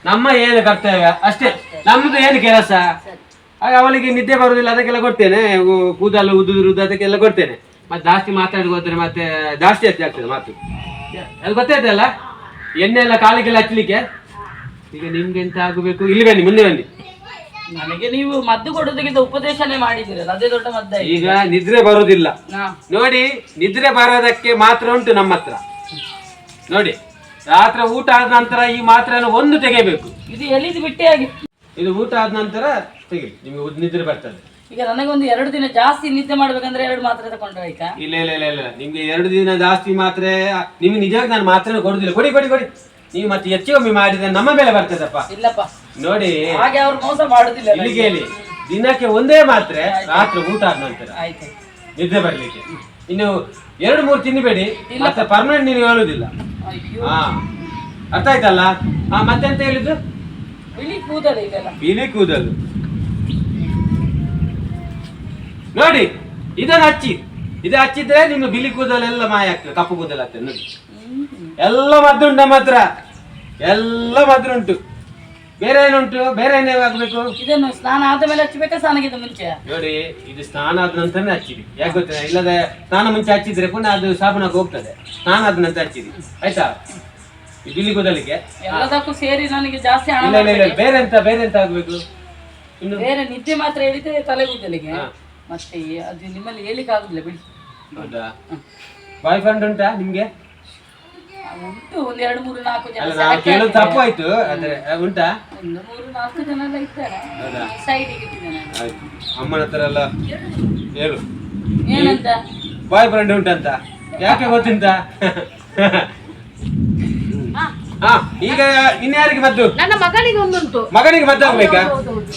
ನಮ್ಮ ಏನು ಕರ್ತವ್ಯ? ಅಷ್ಟೇ. ನಮ್ದು ಏನು ಕೆಲಸ? ಆಗ ಅವಳಿಗೆ ನಿದ್ದೆ ಬರುದಿಲ್ಲ ಅದಕ್ಕೆಲ್ಲ ಕೊಡ್ತೇನೆ. ಕೂದಲು ಉದುರುದು ಅದಕ್ಕೆಲ್ಲ ಕೊಡ್ತೇನೆ. ಮತ್ತೆ ಜಾಸ್ತಿ ಮಾತಾಡಿ ಹೋದ್ರೆ ಮತ್ತೆ ಜಾಸ್ತಿ ಹೆಚ್ಚು ಆಗ್ತದೆ ಮಾತು. ಅದು ಗೊತ್ತಾಯ್ತಲ್ಲ ಎಣ್ಣೆ ಎಲ್ಲ ಕಾಲಿಗೆಲ್ಲ ಹಚ್ಚಲಿಕ್ಕೆ? ಈಗ ನಿಮ್ಗೆ ಎಂತ ಆಗಬೇಕು? ಇಲ್ಲಿ ಬನ್ನಿ ಮುಂದೆ ಬನ್ನಿ. ನನಗೆ ನೀವು ಮದ್ದು ಕೊಡೋದಕ್ಕಿಂತ ಉಪದೇಶನೇ ಮಾಡಿದ್ದೀರಲ್ಲ ಅದೇ ದೊಡ್ಡ ಮದ್ದ ಈಗ ನಿದ್ರೆ ಬರೋದಿಲ್ಲ. ನೋಡಿ ನಿದ್ರೆ ಬರೋದಕ್ಕೆ ಮಾತ್ರ ಉಂಟು ನಮ್ಮ ಹತ್ರ. ನೋಡಿ ರಾತ್ರಿ ಊಟ ಆದ ನಂತರ ಈ ಮಾತ್ರೆಯನ್ನು ಒಂದು ತೆಗೆಯಬೇಕು. ಇದು ಎಲ್ಲಿದು ಬಿಟ್ಟೆ ಆಗಿ ಇದು ಊಟ ಆದ ನಂತರ ತೆಗಿ ನಿಮಗೆ ನಿದ್ರೆ ಬರ್ತದೆ. ಈಗ ನನಗೊಂದು ಎರಡು ದಿನ ಜಾಸ್ತಿ ನಿದ್ದೆ ಮಾಡ್ಬೇಕಂದ್ರೆ ಎರಡು ಮಾತ್ರೆ ತಗೊಂಡ್ರೆ ಆಯ್ತಾ? ಇಲ್ಲ ಇಲ್ಲ ಇಲ್ಲ ಇಲ್ಲ. ನಿಮ್ಗೆ ಎರಡು ದಿನ ಜಾಸ್ತಿ ಮಾತ್ರೆ ನಿಮ್ಗೆ ನಿಜವಾಗಿ ನಾನು ಮಾತ್ರ ಕೊಡುದಿಲ್ಲ. ಕೊಡಿ ಕೊಡಿ ಕೊಡಿ. ನೀವು ಮತ್ತೆ ಹೆಚ್ಚು ಕಮ್ಮಿ ಮಾಡಿದ್ರೆ ನಮ್ಮ ಮೇಲೆ ಬರ್ತದಪ್ಪ. ಇಲ್ಲಪ್ಪ. ನೋಡಿ ಹಾಗೆ ಅವ್ರು ಮೋಸ ಮಾಡುದಿಲ್ಲ ಹೇಳಿ. ದಿನಕ್ಕೆ ಒಂದೇ ಮಾತ್ರೆ ರಾತ್ರಿ ಊಟ ಆದ ನಂತರ. ಆಯ್ತು. ನಿದ್ದೆ ಬರ್ಲಿಕ್ಕೆ. ಇನ್ನು ಎರಡು ಮೂರು ತಿನ್ನಬೇಡಿ ಮತ್ತೆ ಪರ್ಮನೆಂಟ್ ನೀನು ಹೇಳುದಿಲ್ಲ. ಹಾ. ಅರ್ಥ ಆಯ್ತಲ್ಲ? ಹಾ ಮತ್ತೆಂತ ಹೇಳಿದ್ದು? ಬಿಳಿ ಕೂದಲು ಇದೆಲ್ಲ. ಬಿಳಿ ಕೂದಲು. ನೋಡಿ ಇದನ್ನ ಹಚ್ಚಿ. ಇದು ಹಚ್ಚಿದ್ರೆ ನಿಮ್ಮ ಬಿಳಿ ಕೂದಲೆಲ್ಲ ಮಾಯ ಆಗ್ತದೆ ಕಪ್ಪು ಕೂದಲು ಆಗ್ತದೆ ನೋಡಿ. ಎಲ್ಲ ಮದ್ದುಂಟು ನಮ್ಮ ಹತ್ರ ಎಲ್ಲ ಮದ್ದು ಉಂಟು ಬೇರೆ ಏನುಂಟು? ಬೇರೆ ಏನೇ ಆಗ್ಬೇಕು? ಇದನ್ನು ಸ್ನಾನ ಆದ ಮೇಲೆ ಹಚ್ಚಬೇಕಾ ಸ್ನಾನಕ್ಕಿಂತ ಮುಂಚೆ? ನೋಡಿ ಇದು ಸ್ನಾನ ಆದ ನಂತರನೇ ಹಚ್ಚಿರಿ. ಯಾಕೆ ಗೊತ್ತಿಲ್ಲ? ಇಲ್ಲದೆ ಸ್ನಾನ ಮುಂಚೆ ಹಚ್ಚಿದ್ರೆ ಪುನಃ ಅದು ಸಾಬೂನಾಗ ಹೋಗ್ತದೆ. ಸ್ನಾನ ಆದ ನಂತರ ಹಚ್ಚಿರಿ. ಆಯ್ತಾ? ಈ ಬಿಳಿ ಕೂದಲಿಗೆ. ಎಲ್ಲದಕ್ಕೂ ಸೇರಿ ನನಗೆ ಜಾಸ್ತಿ ಹಣ ಇಲ್ಲ ಇಲ್ಲ ಇಲ್ಲ ಬೇರೆ ಎಂತ ಬೇರೆ ಎಂತ ಆಗ್ಬೇಕು? ಇನ್ನು ಬೇರೆ ನಿದ್ದೆ ಮಾತ್ರ ಹೇಳಿದ್ರೆ ತಲೆ ಕೂದಲಿಗೆ. ಮತ್ತೆ ಅದು ನಿಮ್ಮಲ್ಲಿ ಹೇಳಿಕ್ಕೆ ಆಗುದಿಲ್ಲ ಬಿಡಿ. ಹೌದಾ? ಬಾಯ್ ಫ್ರೆಂಡ್ ಉಂಟಾ ನಿಮ್ಗೆ? ಉಂಟು ಒಂದ್ ಎರಡು ಮೂರು ನಾಲ್ಕು ಜನ ಅಲ್ಲ ನಾವು ಕೇಳೋದು ತಪ್ಪು ಆಯ್ತು ಆದ್ರೆ ಆ, ಉಂಟಾ? ಒಂದು ಮೂರು ನಾಲ್ಕು ಜನ ಎಲ್ಲ ಇದ್ದಾರೆ. ಹೌದಾ? ಸೈಡಿಗೆ ಇಟ್ಟಿದ್ದೇನೆ ಆಯ್ತು. ಅಮ್ಮನ ಹತ್ರ ಎಲ್ಲ ಹೇಳು. ಏನಂತ? ಬಾಯ್ ಫ್ರೆಂಡ್ ಉಂಟಂತ. ಯಾಕೆ ಗೊತ್ತುಂಟ ಹಾ ಈಗ ಇನ್ಯಾರಿಗೆ ಮದ್ದು? ನನ್ನ ಮಗನಿಗೆ ಒಂದುಂಟು. ಮಗನಿಗೆ ಮದ್ದು ಆಗ್ಬೇಕಾ?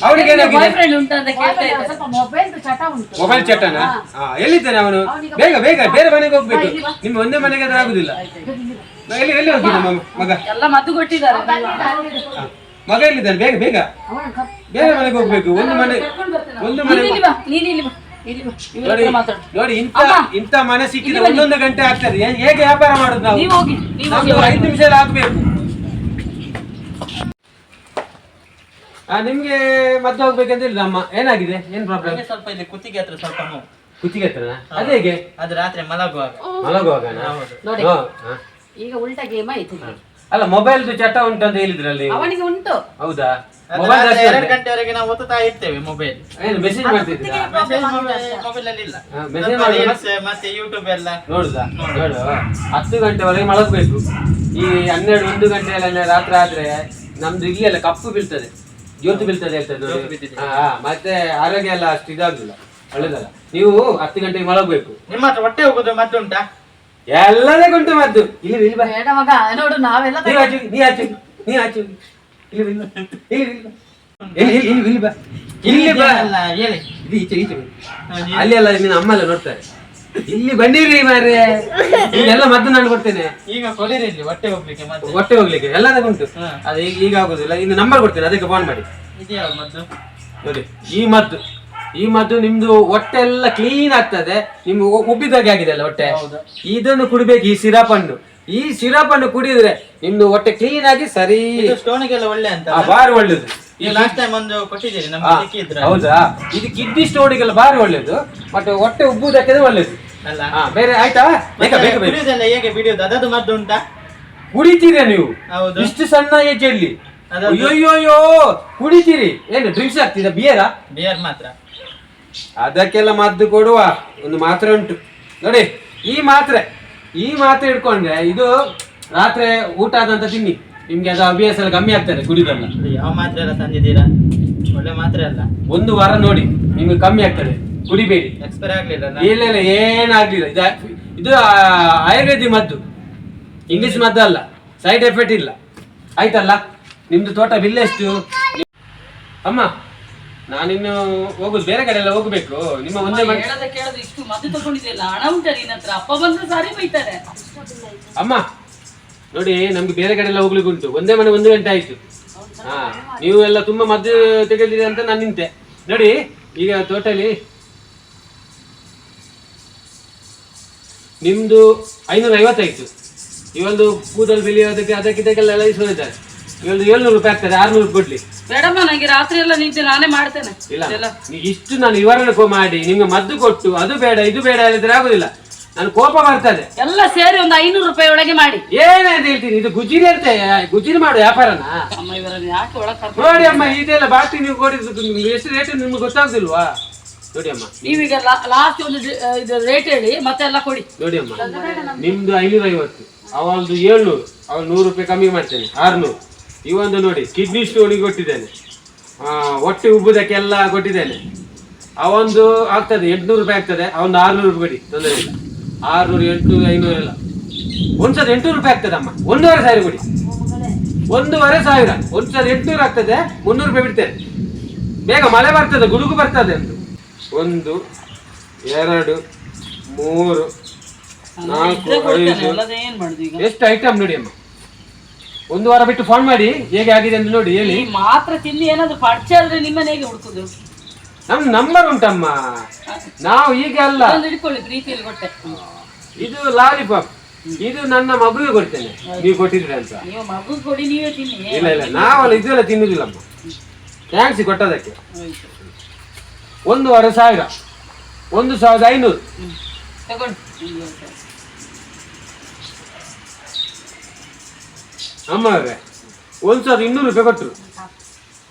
ಅವನಿಗೆ ಬಾಯ್ ಏನಾಗಿದೆ? ಫ್ರೆಂಡ್ ಉಂಟು ಅಂತ ಕೇಳ್ತಾ ಇದ್ದಾರೆ. ಸ್ವಲ್ಪ ಮೊಬೈಲ್ ಚಟ ಉಂಟು. ಮೊಬೈಲ್ ಚಟನ? ಹಾ. ಎಲ್ಲಿದ್ದಾನೆ ಅವನು? ಬೇಗ ಬೇಗ ಬೇರೆ ಮನೆಗೆ ಹೋಗ್ಬೇಕು. ನಿಮ್ಗೆ ಒಂದೇ ಮನೆಗೆ ಅದ್ರ ಆಗುದಿಲ್ಲ. ಎಲ್ಲಿ ಎಲ್ಲಿ ಹೋಗಿದ್ದ ಮ- ಮಗ ಎಲ್ಲ ಮದ್ದು ಕೊಟ್ಟಿದ್ದಾರೆ. ಹಾ. ಮಗ ಎಲ್ಲಿದ್ದಾನೆ? ಬೇಗ ಬೇಗ. ಬೇರೆ ಮನೆಗೆ ಹೋಗ್ಬೇಕು. ಒಂದು ಮನೆ ಒಂದು ನೀನು ಮನೆ ಇಲ್ಲಿ ಬಾ ನೀನು ಇಲ್ಲಿ ಬಾ. ನೋಡಿ ಇಂತ ಇಂತ ಮನೆ ಸಿಕ್ಕಿದ್ರೆ ಒಂದೊಂದು ಗಂಟೆ ಆಗ್ತದೆ. ಹೇಗೆ ವ್ಯಾಪಾರ ಮಾಡುದು ನಾವು? ನೀವು ಹೋಗಿ ನೀವು ನಮ್ಗೆ ಒಂದು ಐದು ನಿಮಿಷ ಆಗ್ಬೇಕು. ಆ, ನಿಮ್ಗೆ ಮದ್ದು ಹೋಗ್ಬೇಕಂತ ಇಲ್ಲ ಅಮ್ಮ. ಏನಾಗಿದೆ? ಏನ್ ಪ್ರಾಬ್ಲಮ್ ಸ್ವಲ್ಪ ಇಲ್ಲಿ ಕುತ್ತಿಗೆ ಹತ್ರ ಸ್ವಲ್ಪ ನೋವು. ಕುತ್ತಿಗೆ ಹತ್ರನಾ? ಅದು ಹೇಗೆ? ಅದು ರಾತ್ರಿ ಮಲಗುವಾಗ. ಮಲಗುವಾಗ. ಈಗ ಉಲ್ಟಾ ಗೇಮ್ ಆಯ್ತು. ಅಲ್ಲ ಮೊಬೈಲ್ದು ಚಟ ಉಂಟು ಅಂತ ಹೇಳಿದ್ರಲ್ಲಿ ನೀವು. ಅವನಿಗೆ ಉಂಟು. ಹೌದಾ? ಮೊಬೈಲ್ ರಾತ್ರಿ ಎರಡು? ಗಂಟೆವರೆಗೆ ನಾವು ಒತ್ತುತ್ತಾ ಇರ್ತೇವೆ ಮೊಬೈಲ್ ಏನು ಮೆಸೇಜ್ ಮಾಡ್ತಿದ್ದೀರಾ? ಮೆಸೇಜ್ ಮೊಬೈಲ್ ಅಲ್ಲಿ ಇಲ್ಲ. ಹಾ, message ಸ್ವಲ್ಪ reels ಮತ್ತೆ ಯೂಟ್ಯೂಬ್ ಎಲ್ಲ. ನೋಡುದಾ? ನೋಡು ಹತ್ತು ಗಂಟೆವರೆಗೆ ಮಲಗಬೇಕು. ಈ ಹನ್ನೆರಡು ಒಂದು ಗಂಟೆ ಎಲ್ಲ ರಾತ್ರಿ ಆದ್ರೆ ನಮ್ದು ಇಲ್ಲಿ ಎಲ್ಲ ಕಪ್ಪು ಬೀಳ್ತದೆ. ಜ್ಯೋತಿ ಬೀಳ್ತದೆ ಹೇಳ್ತದೆ ನೋಡಿ. ಹಾ, ಹಾ, ಮತ್ತೆ ಆರೋಗ್ಯ ಎಲ್ಲ ಅಷ್ಟು ಇದಾಗುದಿಲ್ಲ. ಒಳ್ಳೇದಲ್ಲ. ನೀವು ಹತ್ತು ಗಂಟೆಗೆ ಮಲಗಬೇಕು. ನಿಮ್ಮ ಹತ್ರ ಹೊಟ್ಟೆ ಹೋಗುದು ಮದ್ದುಂಟಾ ಎಲ್ಲದಕ್ಕುಂಟು ಮದ್ದು ಇಲ್ಲಿ ಇಲ್ಲಿ ಬಾ. ಬೇಡ ಮಗ ನೋಡು ನಾವೆಲ್ಲ ನೀ ಆಚೆ ನೀ ಹಚ್ಚು ನೀ ಆಚೆ ಇಲ್ಲಿ ಇಲ್ಲಿ. ಇಲ್ಲಿ ಇಲ್ಲಿ. ಇಲ್ಲಿ ಇಲ್ಲಿ ಬಾ. ಇಲ್ಲಿ ಬಾ. ಅಲ್ಲ ಹೇಳಿ. ಇದು ಈಚೆ ಈಚೆ. ಅಲ್ಲಿ ಅಲ್ಲ ನಿನ್ನ ಅಮ್ಮ ಎಲ್ಲ ನೋಡ್ತಾರೆ. ಇಲ್ಲಿ ಬಂದಿರಿ ಮಾರ್ರೆ. ಇಲ್ಲೆಲ್ಲ ಮದ್ದು ನಾನು ಕೊಡ್ತೇನೆ. ಈಗ ಕೊಡಿರಿ ಇಲ್ಲಿ ಹೊಟ್ಟೆ ಹೋಗ್ಲಿಕ್ಕೆ ಮತ್ತೆ. ಹೊಟ್ಟೆ ಹೋಗ್ಲಿಕ್ಕೆ ಎಲ್ಲದಕ್ಕುಂಟು ಉಂಟು. ಅದು ಈಗ ಈಗ ಆಗುದಿಲ್ಲ. ಇನ್ನು ನಂಬರ್ ಕೊಡ್ತೇನೆ ಅದಕ್ಕೆ ಫೋನ್ ಮಾಡಿ. ಇದೆಯಾ ಮದ್ದು? ನೋಡಿ ಈ ಮದ್ದು. ಈ ಮದ್ದು ನಿಮ್ದು ಹೊಟ್ಟೆ ಎಲ್ಲ ಕ್ಲೀನ್ ಆಗ್ತದೆ. ನಿಮ್ಗೆ ಉಬ್ಬಿದ ಉಬ್ಬಿದಾಗೆ ಆಗಿದೆ ಅಲ್ಲ ಹೊಟ್ಟೆ? ಹೌದು. ಇದನ್ನು ಕುಡಿಬೇಕು ಈ ಸಿರಪ್ ಅನ್ನು ಈ ಸಿರಪ್ ಅನ್ನು ಕುಡಿದ್ರೆ ನಿಮ್ದು ಹೊಟ್ಟೆ ಕ್ಲೀನ್ ಆಗಿ ಸರಿ. ಸ್ಟೋನಿಗೆಲ್ಲ ಒಳ್ಳೆ ಅಂತ ಬಾರಿ ಒಳ್ಳೇದು. ಲಾಸ್ಟ್ ಟೈಮ್ ಒಂದು ಕೊಟ್ಟಿದ್ದೀರಿ ಹೌದಾ? ಇದು ಕಿಡ್ನಿ ಸ್ಟೋನಿಗೆಲ್ಲ ಬಾರಿ ಒಳ್ಳೇದು. ಮತ್ತೆ ಹೊಟ್ಟೆ ಉಬ್ಬುದಕ್ಕೆ ಒಳ್ಳೇದು. ಅಲ್ಲ? ಬೇರೆ ಆಯ್ತಾ? ಹೇಗೆ ಬಿಡಿಯೋದು ಅದದು ಮದ್ದು ಉಂಟಾ? ಕುಡಿತೀರಾ ನೀವು? ಇಷ್ಟು ಸಣ್ಣ ಏಜಲ್ಲಿ ಅಲ್ಲಿ. ಅಯ್ಯೋಯ್ಯೋ ಕುಡಿತೀರಿ. ಏನು ಡ್ರಿಂಕ್ಸ್ ಆಗ್ತಿದ? ಬಿಯರಾ ಬಿಯರ್ ಮಾತ್ರ. ಅದಕ್ಕೆಲ್ಲ ಮದ್ದು ಕೊಡುವ ಒಂದು ಮಾತ್ರೆ ಉಂಟು. ನೋಡಿ ಈ ಮಾತ್ರೆ ಈ ಮಾತ್ರೆ ಇಟ್ಕೊಂಡ್ರೆ ಇದು ರಾತ್ರಿ ಊಟ ಆದಂತ ತಿನ್ನಿ. ನಿಮ್ಗೆ ಅದು ಅಭ್ಯಾಸ ಎಲ್ಲ ಕಮ್ಮಿ ಆಗ್ತದೆ ಕುಡಿದಲ್ಲ. ಯಾವ ಮಾತ್ರೆ ಎಲ್ಲ ತಂದಿದ್ದೀರಾ? ಒಳ್ಳೆ ಮಾತ್ರೆ ಅಲ್ಲ. ಒಂದು ವಾರ ನೋಡಿ ನಿಮ್ಗೆ ಕಮ್ಮಿ ಆಗ್ತದೆ. ಕುಡಿಬೇಡಿ. ಎಕ್ಸ್ಪೈರ್ ಆಗ್ಲಿಲ್ಲ ಇಲ್ಲ ಇಲ್ಲ ಏನಾಗ್ಲಿಲ್ಲ. ಇದು ಇದು ಆಯುರ್ವೇದಿ ಮದ್ದು. ಇಂಗ್ಲಿಷ್ ಮದ್ದು ಅಲ್ಲ. ಸೈಡ್ ಎಫೆಕ್ಟ್ ಇಲ್ಲ. ಆಯ್ತಲ್ಲ? ನಿಮ್ದು ತೋಟ ಬಿಲ್ ಎಷ್ಟು ಅಮ್ಮ ನಾನಿನ್ನು ಹೋಗುದು ಬೇರೆ ಕಡೆ ಎಲ್ಲ ಹೋಗ್ಬೇಕು. ನಿಮ್ಮ ಒಂದೇ ಮನೆ ಹೇಳದ ಕೇಳದ ಇಷ್ಟು ಮದ್ದು ಹಣ ಉಂಟಾ ನಿನ್ನ ಹತ್ರ? ಅಪ್ಪ ಬಂದ್ರೆ ಸಾರಿ ಬೈತಾರೆ. ಅಮ್ಮ ನೋಡಿ ನಮ್ಗೆ ಬೇರೆ ಕಡೆ ಎಲ್ಲ ಹೋಗ್ಲಿಕ್ಕೆ ಉಂಟು. ಒಂದೇ ಮನೆ ಒಂದು ಗಂಟೆ ಆಯ್ತು. ಹಾ ನೀವು ಎಲ್ಲ ತುಂಬಾ ಮದ್ದು ತೆಗೆದಿರಿ ಅಂತ ನಾನು ನಿಂತೆ. ನೋಡಿ ಈಗ ಟೋಟಲಿ ನಿಮ್ದು ಐನೂರ ಐವತ್ತಾಯ್ತು ಇವೊಂದು ಕೂದಲು ಬೆಳೆಯೋದಕ್ಕೆ ಅದಕ್ಕಿದ್ದಕ್ಕೆಲ್ಲ ಎಲ್ಲ ಇಸ್ಕೊಂಡಿದ್ದಾರೆ ಇವೊಂದು ಏಳ್ನೂರು ರೂಪಾಯಿ ಆಗ್ತದೆ ಆರ್ನೂರು ಕೊಡ್ಲಿ. ಬೇಡಮ್ಮ ನಂಗೆ ರಾತ್ರಿ ಎಲ್ಲ ನಿಂತು ನಾನೇ ಮಾಡ್ತೇನೆ. ಇಲ್ಲ ನೀ- ಇಷ್ಟು ನಾನು ವಿವರಣೆ ಕೊ- ಮಾಡಿ ನಿಮ್ಗೆ ಮದ್ದು ಕೊಟ್ಟು ಅದು ಬೇಡ ಇದು ಬೇಡ ಹೇಳಿದ್ರೆ ಆಗುದಿಲ್ಲ. ನಾನು ಕೋಪ ಬರ್ತದೆ ಎಲ್ಲ ಸೇರಿ ಒಂದು ಐನೂರು ರೂಪಾಯಿ ಒಳಗೆ ಮಾಡಿ. ಏನೇನು ಹೇಳ್ತೀನಿ ಇದು ಗುಜಿರಿ ಅಂತ ಗುಜಿರಿ ಮಾಡು ವ್ಯಾಪಾರನ. ಅಮ್ಮ ಇವರನ್ನು ಯಾಕೆ ಒಳಗೆ ಕರ್ಕೊಂಡು ನೋಡಿ ಅಮ್ಮ ಇದೆಲ್ಲ ಬಾಕಿ ನೀವು ಕೊಡಿದ್ದು ಎಷ್ಟು ರೇಟ್ ನಿಮ್ಗೆ ಗೊತ್ತಾಗುದಿಲ್ವಾ? ನೋಡಿ ಅಮ್ಮ. ನೀವೀಗ ಲಾಸ್ಟ್ ಒಂದು ಡಿ- ಆ, ಇದು ರೇಟ್ ಹೇಳಿ ಮತ್ತೆ ಎಲ್ಲ ಕೊಡಿ. ನೋಡಿ ಅಮ್ಮ ನಿಮ್ದು ಐನೂರ ಐವತ್ತು ಅವಳದು ಏಳ್ನೂರು ಅವಳು ನೂರು ರೂಪಾಯಿ ಕಮ್ಮಿ ಮಾಡ್ತೇನೆ ಆರ್ನೂರು. ಇವೊಂದು ನೋಡಿ ಕಿಡ್ನಿ ಸ್ಟೋನಿಗೆ ಕೊಟ್ಟಿದ್ದೇನೆ. ಹೊಟ್ಟೆ ಉಬ್ಬುದಕ್ಕೆಲ್ಲ ಕೊಟ್ಟಿದ್ದೇನೆ. ಅವೊಂದು ಆಗ್ತದೆ ಎಂಟುನೂರು ರೂಪಾಯಿ ಆಗ್ತದೆ ಅವೊಂದು ಆರುನೂರು ರೂಪಾಯಿ ತೊಂದರೆ ಇಲ್ಲ. ಆರುನೂರು ಎಂಟುನೂರು ಐನೂರು ಎಲ್ಲ. ಒಂದ್ಸಲ ಎಂಟ್ನೂರು ರೂಪಾಯಿ ಆಗ್ತದೆ ಅಮ್ಮ ಒಂದೂವರೆ ಸಾವಿರ ಕೊಡಿ. ಒಂದೂವರೆ ಸಾವಿರ ಒಂದ್ಸದ ಎಂಟುನೂರು ಆಗ್ತದೆ ಮುನ್ನೂರು ರೂಪಾಯಿ ಬಿಡ್ತೇನೆ. ಬೇಗ ಮಳೆ ಬರ್ತದೆ ಗುಡುಗು ಬರ್ತದೆ ಅಂತ ಒಂದು ಎರಡು ಮೂರು ನಾಲ್ಕು ಐದು. ಎಷ್ಟು ಐಟಮ್ ನೋಡಿ ಅಮ್ಮ. ಒಂದು ವಾರ ಬಿಟ್ಟು ಫೋನ್ ಮಾಡಿ ಹೇಗೆ ಆಗಿದೆ ಅಂತ ನೋಡಿ ಹೇಳಿ. ಈ ಮಾತ್ರ ತಿಂದು ಏನಾದ್ರು ಪರಿಚಯ ಆದ್ರೆ ನಿಮ್ಮನ್ನ ಹೇಗೆ ಹುಡುಕುದು. ನಮ್ ನಂಬರ್ ಉಂಟಮ್ಮ. ನಾವು ಈಗ ಅಲ್ಲ. ಒಂದು ಹಿಡ್ಕೊಳ್ಳಿ ಪ್ರೀತಿಯಲ್ಲಿ ಕೊಟ್ಟೆ. ಇದು ಲಾಲಿಪಾಪ್ ಇದು ನನ್ನ ಮಗುವಿಗೆ ಕೊಡ್ತೇನೆ. ನೀವು ಕೊಟ್ಟಿದ್ರಿ ಅಂತ. ನೀವು ಮಗು ಕೊಡಿ ನೀವೇ ತಿನ್ನಿ. ಇಲ್ಲ ಇಲ್ಲ. ನಾವಲ್ಲ ಇದೆಲ್ಲ ತಿನ್ನುದಿಲ್ಲಮ್ಮ. ಥ್ಯಾಂಕ್ಸ್ ಕೊಟ್ಟದಕ್ಕೆ. ಆಯ್ತು. ವಾರ ಸಾವಿರ. ಒಂದು ಸಾವಿರದ ಐನೂರು. ತಗೊಂಡು ಒಂದು ವರ್ಷ. ಅಮ್ಮವ್ರೆ ಒಂದು ಸಾವಿರದ ಇನ್ನೂರು ರೂಪಾಯಿ ಕೊಟ್ಟರು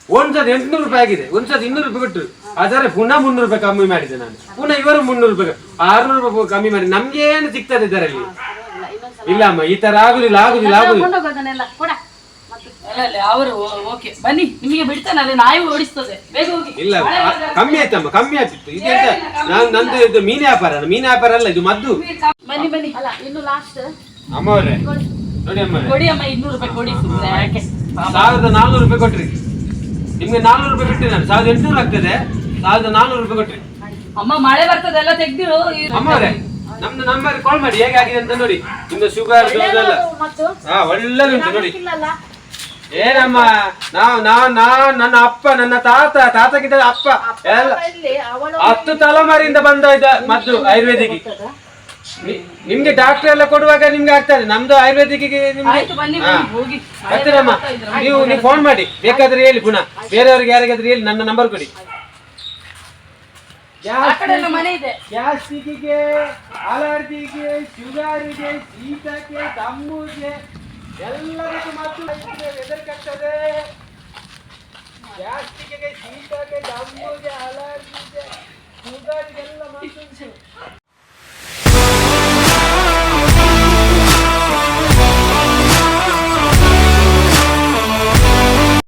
ಒಂದ್ ಸಾವಿರದ ಎಂಟುನೂರು ರೂಪಾಯಿ ಆಗಿದೆ ಒಂದ್ ಸಾವಿರದ ಇನ್ನೂರು ರೂಪಾಯಿ ಕೊಟ್ಟರು ಆದರೆ ಪುನಃ ಮುನ್ನೂರು ರೂಪಾಯಿ ಕಮ್ಮಿ ಮಾಡಿದೆ ನಾನು. ಪುನಃ ಇವರು ಮುನ್ನೂರು ರೂಪಾಯಿ ಆರ್ನೂರು ರೂಪಾಯಿ ಕಮ್ಮಿ ಮಾಡಿ ನಮ್ಗೆ ಏನು ಸಿಗ್ತದೆ ಇದರಲ್ಲಿ? ಇಲ್ಲ ಅಮ್ಮ ಈ ತರ ಆಗುದಿಲ್ಲ ಆಗುದಿಲ್ಲ ಆಗುದಿಲ್ಲ. ಮೀನ್ ಕೊಡ. ಮತ್ತೆ ಅಲ್ಲ ಅಲ್ಲ ಅವರು ಓಕೆ ಬನ್ನಿ ನಿಮಗೆ ಬಿಡ್ತಾನೆ ಅಲ್ಲಿ ನಾಯಿ ಓಡಿಸ್ತದೆ. ಬೇಗ ಹೋಗಿ. ಇಲ್ಲ ಆ, ಕಮ್ಮಿ ಆಯ್ತಮ್ಮ ಕಮ್ಮಿ ಆಗ್ತಿತ್ತು ಇದೆಂತ ನಾನು ನಂದು ಇದು ಮೀನು ವ್ಯಾಪಾರ ಮೀನು ವ್ಯಾಪಾರ ಅಲ್ಲ ಇದು ಮದ್ದು. ಬನ್ನಿ ಬನ್ನಿ. ಅಲ್ಲ ಇನ್ನು ಲಾಸ್ಟ್ ಅಮ್ಮ ಕೊಡಿ ಅಮ್ಮ ಇನ್ನೂರು ರೂಪಾಯಿ ಕೊಡಿ ಸುಮ್ಮನೆ ಯಾಕೆ? ಸಾವಿರದ ನಾಲ್ನೂರು ರೂಪಾಯಿ ಕೊಟ್ರಿ. ನಿಮ್ಗೆ ನಾಲ್ನೂರು ರೂಪಾಯಿ ಬಿಟ್ರಿ ನಾನು. ಸಾವಿರದ ಎಂಟುನೂರು ಆಗ್ತದೆ. ಸಾವಿರದ ನಾಲ್ನೂರು ರೂಪಾಯಿ ಕೊಟ್ರಿ. ಅಮ್ಮ ಮಳೆ ಬರ್ತದೆ ಎಲ್ಲ ತೆಗ್ದಿರು ಅಮ್ಮವ್ರೆ ನಮ್ದು ನಂಬರ್ ಕಾಲ್ ಮಾಡಿ. ಹೇಗಾಗಿದೆ ಅಂತ ನೋಡಿ. ನಿಮ್ದು ಶುಗರ್ ಎಲ್ಲ. ಹಾ ಒಳ್ಳೆದುಂಟು ನೋಡಿ. ಇಲ್ಲಲ್ಲ ಏನಮ್ಮ? ನಾವ್ ನಾವು ನಾವು ನನ್ನ ಅಪ್ಪ ನನ್ನ ತಾತ ತಾತಗಿದ್ದ ಅಪ್ಪ. ಎಲ್ಲ ಹತ್ತು ತಲೆಮಾರಿಯಿಂದ ಬಂದ ಇದ್ದ ಮದ್ದು ಆಯುರ್ವೇದಿಕ್. ನಿಮ್ಗೆ ಡಾಕ್ಟರ್ ಎಲ್ಲ ಕೊಡುವಾಗ ನಿಮ್ಗೆ ಆಗ್ತದೆ. ನಮ್ದು ಆಯುರ್ವೇದಿಕ್ ಆಯ್ತು ಬನ್ನಿ ಬನ್ನಿ ಹೋಗಿ. ಬರ್ತೀರಮ್ಮ. ನೀವು ನೀವು ಫೋನ್ ಮಾಡಿ. ಬೇಕಾದ್ರೆ ಹೇಳಿ ಗುಣ ಬೇರೆಯವ್ರಿಗೆ ಯಾರಿಗಾದ್ರೆ ಹೇಳಿ ನನ್ನ ನಂಬರ್ ಕೊಡಿ. ಆ ಕಡೆ ಎಲ್ಲ ಮನೆ ಇದೆ. ಗ್ಯಾಸ್ಟಿಕ್ಗೆ ಅಲರ್ಜಿಗೆ ಶುಗರಿಗೆ ಶೀತಕ್ಕೆ ದಮ್ಮುಗೆ ಎಲ್ಲದಕ್ಕೂ ಮದ್ದು ಎದರ್ಕಾಗ್ತದೆ ಗ್ಯಾಸ್ಟಿಕ್ಗೆ ಶೀತಕ್ಕೆ ದಮ್ಮುಗೆ ಅಲರ್ಜಿಗೆ ಶುಗರಿಗೆಲ್ಲ ಮದ್ದು ಉಂಟು.